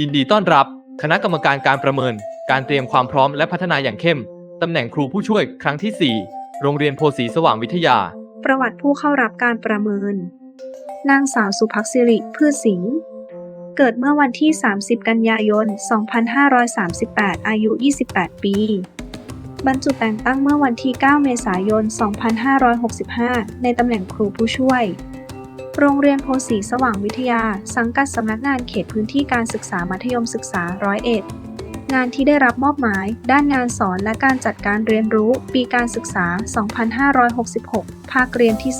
ยินดีต้อนรับคณะกรรมการการประเมิน การเตรียมความพร้อมและพัฒนาอย่างเข้ม ตำแหน่งครูผู้ช่วยครั้งที่ 4 โรงเรียนโพสีสว่างวิทยา ประวัติผู้เข้ารับการประเมิน นางสาวสุภักษิริพืชสิงห์เกิดเมื่อวันที่ 30 กันยายน 2538 อายุ 28 ปี บรรจุแต่งตั้งเมื่อวันที่ 9 เมษายน 2565 ในตำแหน่งครูผู้ช่วย โรงเรียนโพสีสว่างวิทยา สังกัดสำนักงานเขตพื้นที่การศึกษามัธยมศึกษาร้อยเอ็ดงานที่ได้รับมอบหมาย ด้านงานสอนและการจัดการเรียนรู้ ปีการศึกษา 2566 ภาคเรียนที่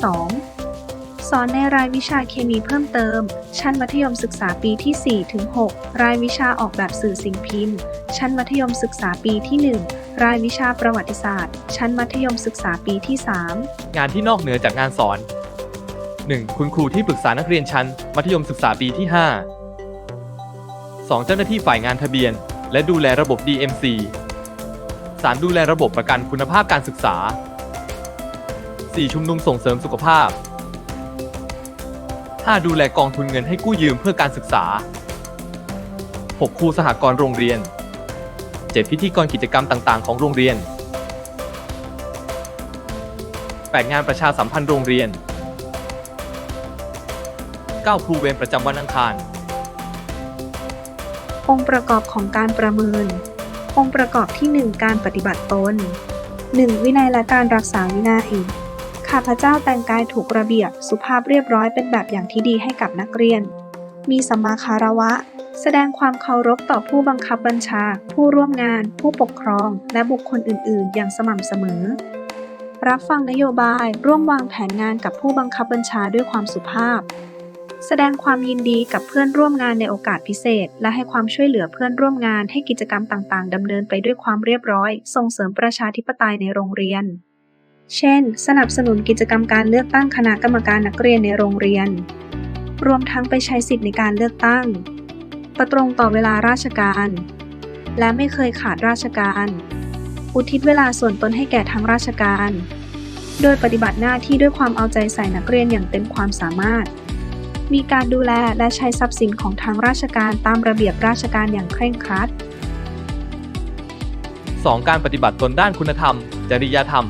2 สอนในรายวิชาเคมีเพิ่มเติม ชั้นมัธยมศึกษาปีที่ 4 ถึง 6 รายวิชาออกแบบสื่อสิ่งพิมพ์ ชั้นมัธยมศึกษาปีที่ 1รายวิชาประวัติศาสตร์ ชั้นมัธยมศึกษาปีที่ 3 งานที่นอกเหนือจากงานสอน 1. คุณครูที่ปรึกษานักเรียนชั้น มัธยมศึกษาปีที่ 5 2. เจ้าหน้าที่ฝ่ายงานทะเบียน และดูแลระบบ DMC 3. ดูแลระบบประกันคุณภาพการศึกษา 4. ชุมนุมส่งเสริมสุขภาพ 5. ดูแลกองทุนเงินให้กู้ยืมเพื่อการศึกษา 6. ครูสหกรณ์โรงเรียน 7. พิธีกรกิจกรรมต่าง ๆ ของโรงเรียน 8. งานประชาสัมพันธ์โรงเรียน 9. ครูเวรประจำวันอังคาร องค์ประกอบของการประเมิน องค์ประกอบที่ 1 การปฏิบัติตน 1. วินัยและการรักษาวินัยข้าพเจ้าแต่งกายถูกระเบียบสุภาพเรียบร้อยเป็นแบบอย่างที่ดีให้กับนักเรียน มีสัมมาคารวะ แสดงความเคารพต่อผู้บังคับบัญชา ผู้ร่วมงาน ผู้ปกครอง และบุคคลอื่น ๆ อย่างสม่ำเสมอ รับฟังนโยบาย ร่วมวางแผนงานกับผู้บังคับบัญชาด้วยความสุภาพ แสดงความยินดีกับเพื่อนร่วมงานในโอกาสพิเศษ และให้ความช่วยเหลือเพื่อนร่วมงานให้กิจกรรมต่างๆดำเนินไปด้วยความเรียบร้อย ส่งเสริมประชาธิปไตยในโรงเรียน เช่น สนับสนุนกิจกรรมการเลือกตั้งคณะกรรมการนักเรียนในโรงเรียน รวมทั้งไปใช้สิทธิในการเลือกตั้ง ประตรงต่อเวลาราชการ และไม่เคยขาดราชการ อุทิศเวลาส่วนตนให้แก่ทางราชการ โดยปฏิบัติหน้าที่ด้วยความเอาใจใส่นักเรียนอย่างเต็มความสามารถ มีการดูแลและใช้ทรัพย์สินของทางราชการตามระเบียบราชการอย่างเคร่งครัด 2. การปฏิบัติตนด้านคุณธรรม จริยธรรม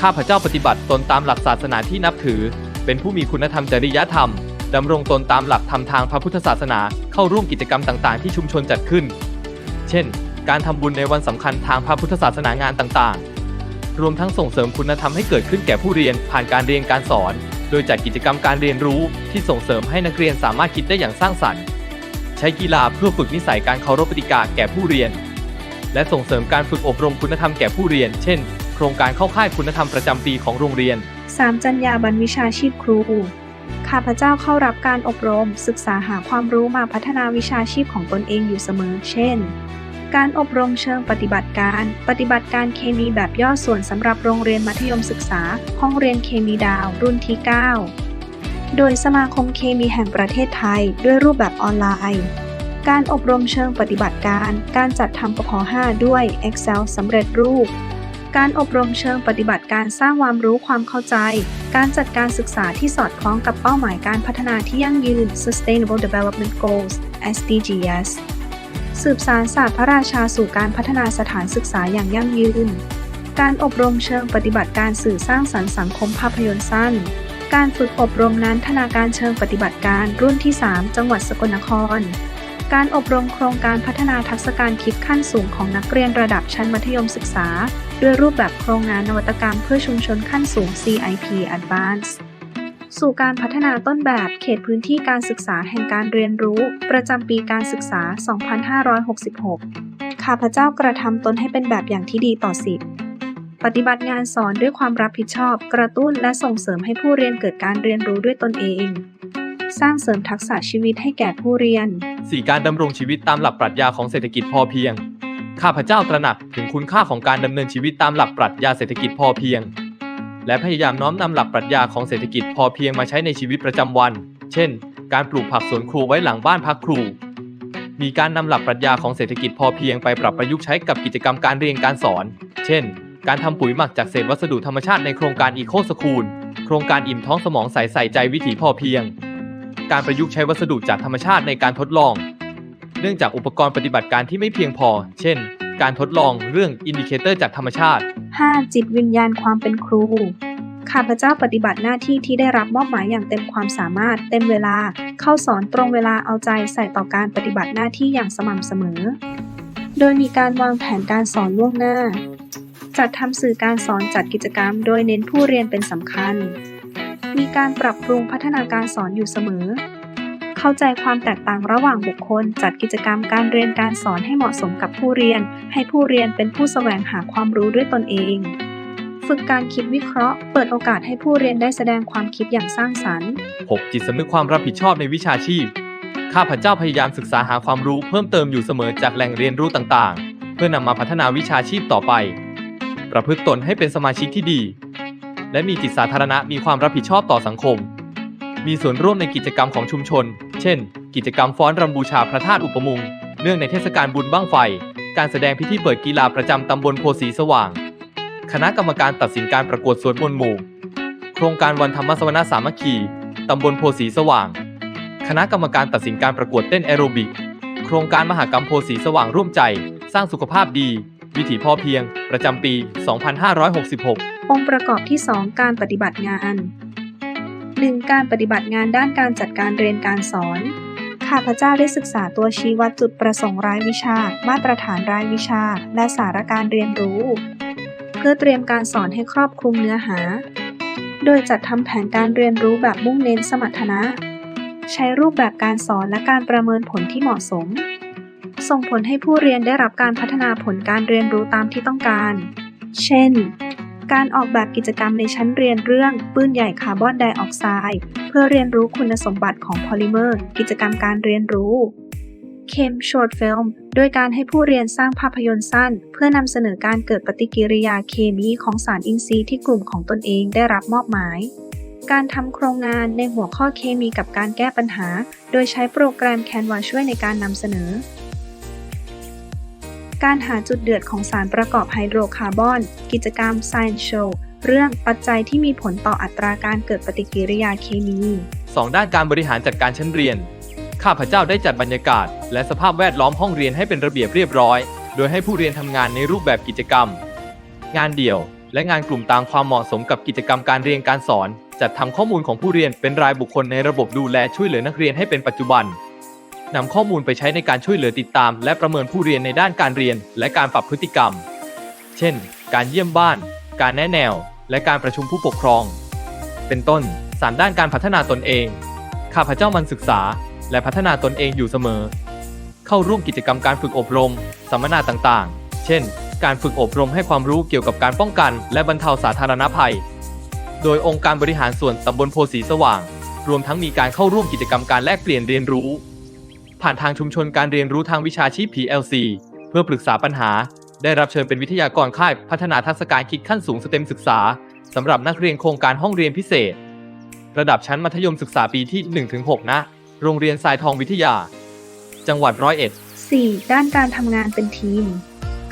ข้าพเจ้าปฏิบัติตนตามหลักศาสนาที่นับถือ เป็นผู้มีคุณธรรมจริยธรรม ดำรงตนตามหลักธรรมทางพระพุทธศาสนา เข้าร่วมกิจกรรมต่างๆ ที่ชุมชนจัดขึ้น เช่น การทำบุญในวันสำคัญทางพระพุทธศาสนางานต่างๆ รวมทั้งส่งเสริมคุณธรรมให้เกิดขึ้นแก่ผู้เรียนผ่านการเรียนการสอน ดยจัดกิจกรรมการเรียนรู้ที่ส่งเสริมให้นักเรียนสามารถคิดได้อย่างสร้างสรรค์ ใช้กีฬาเพื่อฝึกนิสัยการเคารพกติกาแก่ผู้เรียน และส่งเสริมการฝึกอบรมคุณธรรมแก่ผู้เรียน เช่น โครงการเข้าค่ายคุณธรรมประจำปีของโรงเรียน 3. จรรยาบรรณวิชาชีพครู ข้าพเจ้าเข้ารับการอบรม ศึกษาหาความรู้มาพัฒนาวิชาชีพของตนเองอยู่เสมอ เช่น การอบรมเชิงปฏิบัติการ ปฏิบัติการเคมีแบบย่อส่วนสำหรับโรงเรียนมัธยมศึกษา ห้องเรียนเคมีดาว รุ่นที่ 9 โดยสมาคมเคมีแห่งประเทศไทย ด้วยรูปแบบออนไลน์ การอบรมเชิงปฏิบัติการ การจัดทำปพ5ด้วย Excel สำเร็จรูป การอบรมเชิงปฏิบัติการสร้างความรู้ความเข้าใจ การจัดการศึกษาที่สอดคล้องกับเป้าหมายการพัฒนาที่ยั่งยืน Sustainable Development Goals SDGs สืบสารศาสตร์พระราชาสู่การพัฒนาสถานศึกษาอย่างยั่งยืน การอบรมเชิงปฏิบัติการสื่อสร้างสรรค์สังคมภาพยนตร์สั้น การฝึกอบรมนั้นธนาการเชิงปฏิบัติการรุ่นที่ 3 จังหวัดสกลนคร การอบรมโครงการพัฒนาทักษะการคิดขั้นสูงของนักเรียนระดับชั้นมัธยมศึกษา ด้วยรูปแบบโครงงานนวัตกรรมเพื่อชุมชนขั้นสูง CIP Advanced สู่การพัฒนาต้นแบบเขตพื้นที่การศึกษาแห่งการเรียนรู้ ประจำปีการศึกษา 2566 ข้าพเจ้ากระทำตนให้เป็นแบบอย่างที่ดีต่อสิทธิปฏิบัติงานสอนด้วยความรับผิดชอบ กระตุ้นและส่งเสริมให้ผู้เรียนเกิดการเรียนรู้ด้วยตนเอง สร้างเสริมทักษะชีวิตให้แก่ผู้เรียน 4. การดำรงชีวิตตามหลักปรัชญาของเศรษฐกิจพอเพียง ข้าพเจ้าตระหนักถึงคุณค่าของการดำเนินชีวิตตามหลักปรัชญาเศรษฐกิจพอเพียง และพยายามน้อมนำหลักปรัชญาของเศรษฐกิจพอเพียงมาใช้ในชีวิตประจำวัน เช่น การปลูกผักสวนครัวไว้หลังบ้านพักครู มีการนำหลักปรัชญาของเศรษฐกิจพอเพียงไปปรับประยุกต์ใช้กับกิจกรรมการเรียนการสอน เช่น การทำปุ๋ยหมักจากเศษวัสดุธรรมชาติในโครงการอีโคสคูล โครงการอิ่มท้องสมองใสใส่ใจวิถีพอเพียง การประยุกต์ใช้วัสดุจากธรรมชาติในการทดลอง เนื่องจากอุปกรณ์ปฏิบัติการที่ไม่เพียงพอ เช่น การทดลองเรื่องอินดิเคเตอร์จากธรรมชาติ 5. จิตวิญญาณความเป็นครู ข้าพเจ้าปฏิบัติหน้าที่ที่ได้รับมอบหมายอย่างเต็มความสามารถ เต็มเวลา เข้าสอนตรงเวลาเอาใจใส่ต่อการปฏิบัติหน้าที่อย่างสม่ำเสมอ โดยมีการวางแผนการสอนล่วงหน้า จัดทำสื่อการสอนจัดกิจกรรม โดยเน้นผู้เรียนเป็นสำคัญ มีการปรับปรุงพัฒนาการสอนอยู่เสมอ เข้าใจความแตกต่างระหว่างบุคคล จัดกิจกรรมการเรียนการสอนให้เหมาะสมกับผู้เรียน ให้ผู้เรียนเป็นผู้แสวงหาความรู้ด้วยตนเอง ฝึกการคิดวิเคราะห์ เปิดโอกาสให้ผู้เรียนได้แสดงความคิดอย่างสร้างสรรค์ 6. จิตสำนึกความรับผิดชอบในวิชาชีพ ข้าพเจ้าพยายามศึกษาหาความรู้เพิ่มเติมอยู่เสมอจากแหล่งเรียนรู้ต่างๆ เพื่อนำมาพัฒนาวิชาชีพต่อไป ประพฤติตนให้เป็นสมาชิกที่ดี และมีจิตสาธารณะมีความรับผิดชอบต่อสังคมมีส่วนร่วมในกิจกรรมของชุมชน เช่น กิจกรรมฟ้อนรำบูชาพระธาตุอุปมุงค์เนื่องในเทศกาลบุญบั้งไฟ การแสดงพิธีเปิดกีฬาประจำตำบลโพสีสว่าง คณะกรรมการตัดสินการประกวดสวดมนหมู่ โครงการวันธรรมสวนาสามัคคีตำบลโพสีสว่าง คณะกรรมการตัดสินการประกวดเต้นแอโรบิก โครงการมหกรรมโพสีสว่างร่วมใจ สร้างสุขภาพดี วิถีพอเพียง ประจำปี 2566 องค์ประกอบที่ 2 การปฏิบัติงาน 1. การปฏิบัติงานด้านการจัดการเรียนการสอน ข้าพเจ้าได้ศึกษาตัวชี้วัดจุดประสงค์รายวิชา มาตรฐานรายวิชา และสาระการเรียนรู้ เพื่อเตรียมการสอนให้ครอบคลุมเนื้อหา โดยจัดทำแผนการเรียนรู้แบบมุ่งเน้นสมรรถนะ ใช้รูปแบบการสอนและการประเมินผลที่เหมาะสม ส่งผลให้ผู้เรียนได้รับการพัฒนาผลการเรียนรู้ตามที่ต้องการ เช่น การออกแบบกิจกรรมในชั้นเรียนเรื่องปืนใหญ่คาร์บอนไดออกไซด์เพื่อเรียนรู้คุณสมบัติของพอลิเมอร์ กิจกรรมการเรียนรู้เคมช็อตฟิล์มโดยการให้ผู้เรียนสร้างภาพยนตร์สั้น เพื่อนำเสนอการเกิดปฏิกิริยาเคมีของสารอินทรีย์ที่กลุ่มของตนเองได้รับมอบหมาย การทำโครงงานในหัวข้อเคมีกับการแก้ปัญหา โดยใช้โปรแกรม Canva ช่วยในการนำเสนอ การหาจุดเดือดของสารประกอบไฮโดรคาร์บอน กิจกรรม Science Show เรื่องปัจจัยที่มีผลต่ออัตราการเกิดปฏิกิริยาเคมี 2 ด้านการบริหารจัดการชั้นเรียน ข้าพเจ้าได้จัดบรรยากาศ และสภาพแวดล้อมห้องเรียนให้เป็นระเบียบเรียบร้อย โดยให้ผู้เรียนทำงานในรูปแบบกิจกรรม งานเดี่ยว และงานกลุ่มตามความเหมาะสมกับกิจกรรมการเรียนการสอน จัดทำข้อมูลของผู้เรียนเป็นรายบุคคลในระบบดูแลช่วยเหลือนักเรียนให้เป็นปัจจุบัน นำข้อมูลไปใช้ในการช่วยเหลือติดตาม และประเมินผู้เรียนในด้านการเรียน และการปรับพฤติกรรม เช่น การเยี่ยมบ้าน การแนะแนว และการประชุมผู้ปกครอง เป็นต้นสามด้านการพัฒนาตนเอง ข้าพเจ้ามันศึกษา และพัฒนาตนเองอยู่เสมอ เข้าร่วมกิจกรรมการฝึกอบรม สัมมนาต่างๆ เช่น การฝึกอบรมให้ความรู้เกี่ยวกับการป้องกัน และบรรเทาสาธารณภัย โดยองค์การบริหารส่วนตำบลโพสีสว่าง รวมทั้งมีการเข้าร่วมกิจกรรมการแลกเปลี่ยนเรียนรู้ ผ่านทางชุมชนการเรียนรู้ทางวิชาชีพ PLC เพื่อปรึกษาปัญหา ได้รับเชิญเป็นวิทยากรค่ายพัฒนาทักษะการคิดขั้นสูงสเต็มศึกษาสำหรับนักเรียนโครงการห้องเรียนพิเศษ ระดับชั้นมัธยมศึกษาปีที่ 1-6ณโรงเรียนทรายทองวิทยา จังหวัดร้อยเอ็ด 4. ด้านการทำงานเป็นทีม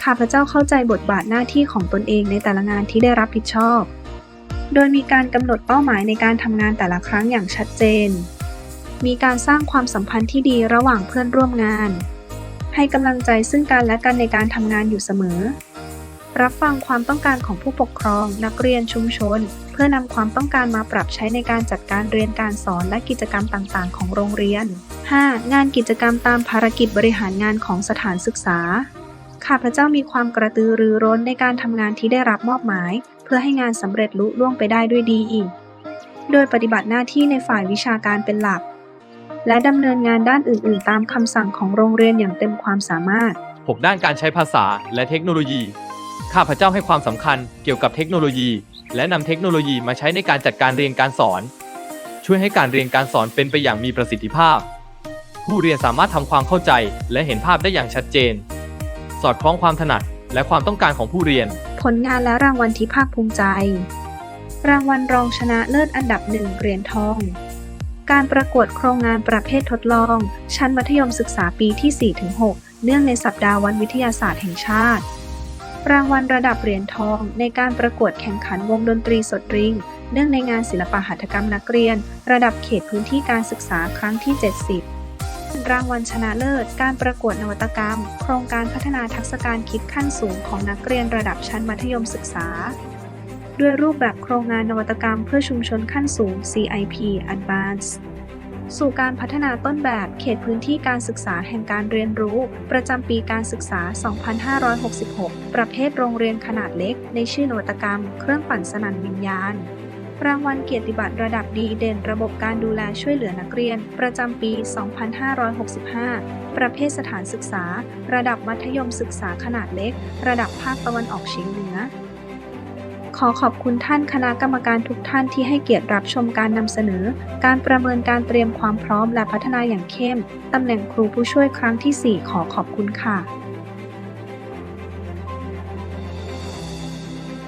ข้าพเจ้าเข้าใจบทบาทหน้าที่ของตนเองในแต่ละงานที่ได้รับผิดชอบ โดยมีการกำหนดเป้าหมายในการทำงานแต่ละครั้งอย่างชัดเจน มีการสร้างความสัมพันธ์ที่ดีระหว่างเพื่อนร่วมงาน ให้กำลังใจซึ่งกันและกันในการทำงานอยู่เสมอ รับฟังความต้องการของผู้ปกครอง นักเรียนชุมชน เพื่อนำความต้องการมาปรับใช้ในการจัดการเรียนการสอนและกิจกรรมต่างๆ ของโรงเรียน 5. งานกิจกรรมตามภารกิจบริหารงานของสถานศึกษาข้าพเจ้ามีความกระตือรือร้นในการทำงานที่ได้รับมอบหมาย เพื่อให้งานสำเร็จลุล่วงไปได้ด้วยดีอีก โดยปฏิบัติหน้าที่ในฝ่ายวิชาการเป็นหลัก และดำเนินงานด้านอื่น ๆ ตามคำสั่งของโรงเรียนอย่างเต็มความสามารถ 6 ด้านการใช้ภาษาและเทคโนโลยี ข้าพเจ้าให้ความสำคัญเกี่ยวกับเทคโนโลยี และนำเทคโนโลยีมาใช้ในการจัดการเรียนการสอน ช่วยให้การเรียนการสอนเป็นไปอย่างมีประสิทธิภาพ ผู้เรียนสามารถทำความเข้าใจและเห็นภาพได้อย่างชัดเจน สอดคล้องความถนัดและความต้องการของผู้เรียน ผลงานและรางวัลที่ภาคภูมิใจ รางวัลรองชนะเลิศอันดับหนึ่งเหรียญทอง การประกวดโครงงานประเภททดลอง ชั้นมัธยมศึกษาปีที่ 4-6 เนื่องในสัปดาห์วันวิทยาศาสตร์แห่งชาติ รางวัลระดับเหรียญทอง ในการประกวดแข่งขันวงดนตรีสดริง เนื่องในงานศิลปหัตถกรรมนักเรียน ระดับเขตพื้นที่การศึกษาครั้งที่ 70 รางวัลชนะเลิศ การประกวดนวัตกรรม โครงการพัฒนาทักษะการคิดขั้นสูงของนักเรียนระดับชั้นมัธยมศึกษา ด้วยรูปแบบโครงงานนวัตกรรมเพื่อชุมชนขั้นสูง CIP Advanced สู่การพัฒนาต้นแบบเขตพื้นที่การศึกษาแห่งการเรียนรู้ ประจำปีการศึกษา 2566 ประเภทโรงเรียนขนาดเล็ก ในชื่อนวัตกรรม เครื่องปั่นสนั่นวิญญาณ รางวัลเกียรติบัตรระดับดีเด่นระบบการดูแลช่วยเหลือนักเรียน ประจำปี 2565 ประเภทสถานศึกษา ระดับมัธยมศึกษาขนาดเล็ก ระดับภาคตะวันออกเฉียงเหนือ ขอขอบคุณท่านคณะกรรมการทุกท่านที่ให้เกียรติรับชมการนำเสนอ การประเมินการเตรียมความพร้อมและพัฒนาอย่างเข้มตำแหน่งครูผู้ช่วยครั้งที่ 4 ขอขอบคุณค่ะ